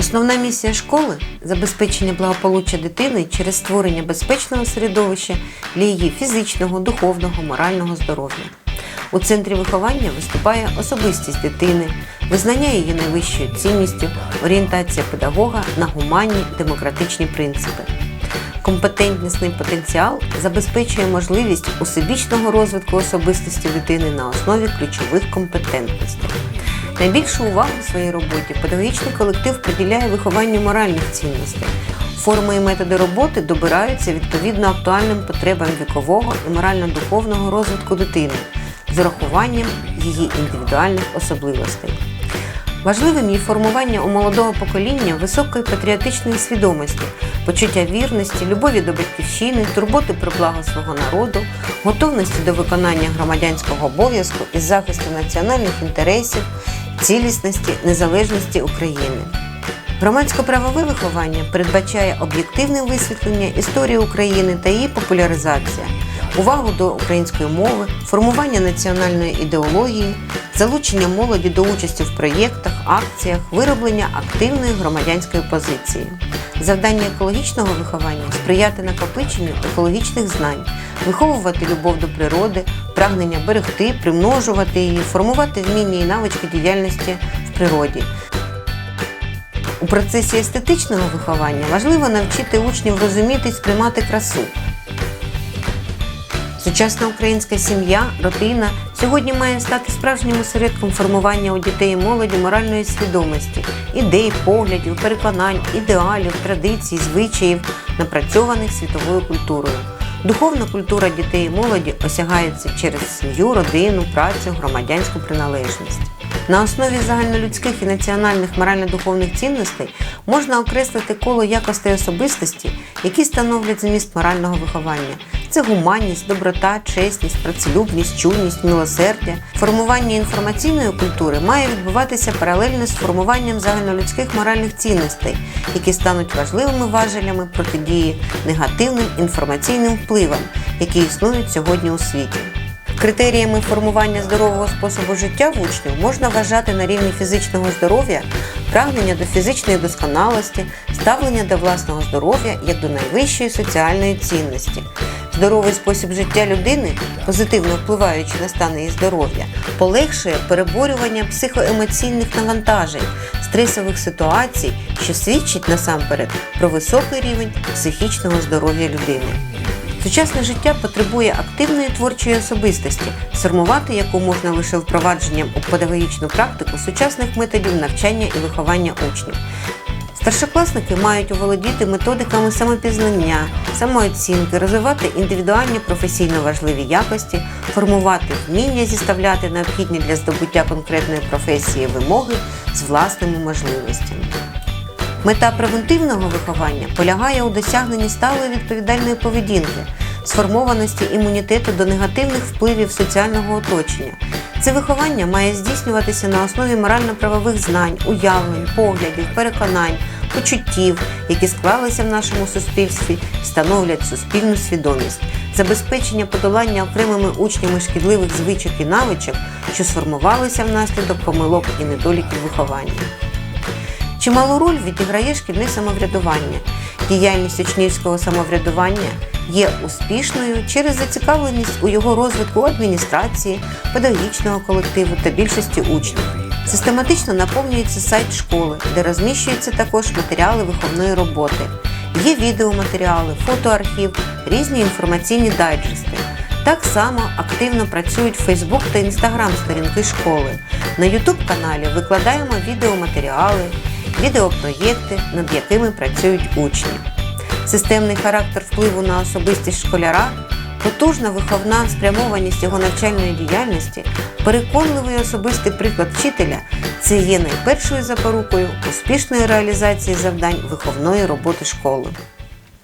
Основна місія школи забезпечення благополуччя дитини через створення безпечного середовища для її фізичного, духовного, морального здоров'я. У центрі виховання виступає особистість дитини, визнання її найвищою цінністю, орієнтація педагога на гуманні демократичні принципи. Компетентнісний потенціал забезпечує можливість усебічного розвитку особистості дитини на основі ключових компетентностей. Найбільшу увагу в своїй роботі педагогічний колектив приділяє вихованню моральних цінностей. Форми і методи роботи добираються відповідно актуальним потребам вікового і морально-духовного розвитку дитини з урахуванням її індивідуальних особливостей. Важливим є формування у молодого покоління високої патріотичної свідомості, почуття вірності, любові до батьківщини, турботи про благо свого народу, готовності до виконання громадянського обов'язку із захисту національних інтересів, цілісності, незалежності України. Громадсько-правове виховання передбачає об'єктивне висвітлення історії України та її популяризація, увагу до української мови, формування національної ідеології, залучення молоді до участі в проєктах, акціях, вироблення активної громадянської позиції. Завдання екологічного виховання сприяти накопиченню екологічних знань, виховувати любов до природи, прагнення берегти, примножувати її, формувати вміння і навички діяльності в природі. У процесі естетичного виховання важливо навчити учнів розуміти і сприймати красу. Сучасна українська сім'я, родина сьогодні має стати справжнім осередком формування у дітей і молоді моральної свідомості, ідей, поглядів, переконань, ідеалів, традицій, звичаїв, напрацьованих світовою культурою. Духовна культура дітей і молоді осягається через сім'ю, родину, працю, громадянську приналежність. На основі загальнолюдських і національних морально-духовних цінностей можна окреслити коло якостей особистості, які становлять зміст морального виховання. Це гуманність, доброта, чесність, працелюбність, чуйність, милосердя. Формування інформаційної культури має відбуватися паралельно з формуванням загальнолюдських моральних цінностей, які стануть важливими важелями протидії негативним інформаційним впливам, які існують сьогодні у світі. Критеріями формування здорового способу життя в учнів можна вважати на рівні фізичного здоров'я, прагнення до фізичної досконалості, ставлення до власного здоров'я як до найвищої соціальної цінності. Здоровий спосіб життя людини, позитивно впливаючи на стан її здоров'я, полегшує переборювання психоемоційних навантажень, стресових ситуацій, що свідчить насамперед про високий рівень психічного здоров'я людини. Сучасне життя потребує активної творчої особистості, сформувати яку можна лише впровадженням у педагогічну практику сучасних методів навчання і виховання учнів. Старшокласники мають оволодіти методиками самопізнання, самооцінки, розвивати індивідуальні професійно важливі якості, формувати вміння зіставляти необхідні для здобуття конкретної професії вимоги з власними можливостями. Мета превентивного виховання полягає у досягненні сталої відповідальної поведінки, сформованості імунітету до негативних впливів соціального оточення. Це виховання має здійснюватися на основі морально-правових знань, уявлень, поглядів, переконань, почуттів, які склалися в нашому суспільстві становлять суспільну свідомість, забезпечення подолання окремими учнями шкідливих звичок і навичок, що сформувалися внаслідок помилок і недоліків виховання. Чималу роль відіграє шкільне самоврядування. Діяльність учнівського самоврядування є успішною через зацікавленість у його розвитку адміністрації, педагогічного колективу та більшості учнів. Систематично наповнюється сайт школи, де розміщуються також матеріали виховної роботи. Є відеоматеріали, фотоархів, різні інформаційні дайджести. Так само активно працюють Фейсбук та Інстаграм сторінки школи. На Ютуб каналі викладаємо відеоматеріали, відеопроєкти, над якими працюють учні. Системний характер впливу на особистість школяра, потужна виховна спрямованість його навчальної діяльності, переконливий особистий приклад вчителя це є найпершою запорукою успішної реалізації завдань виховної роботи школи.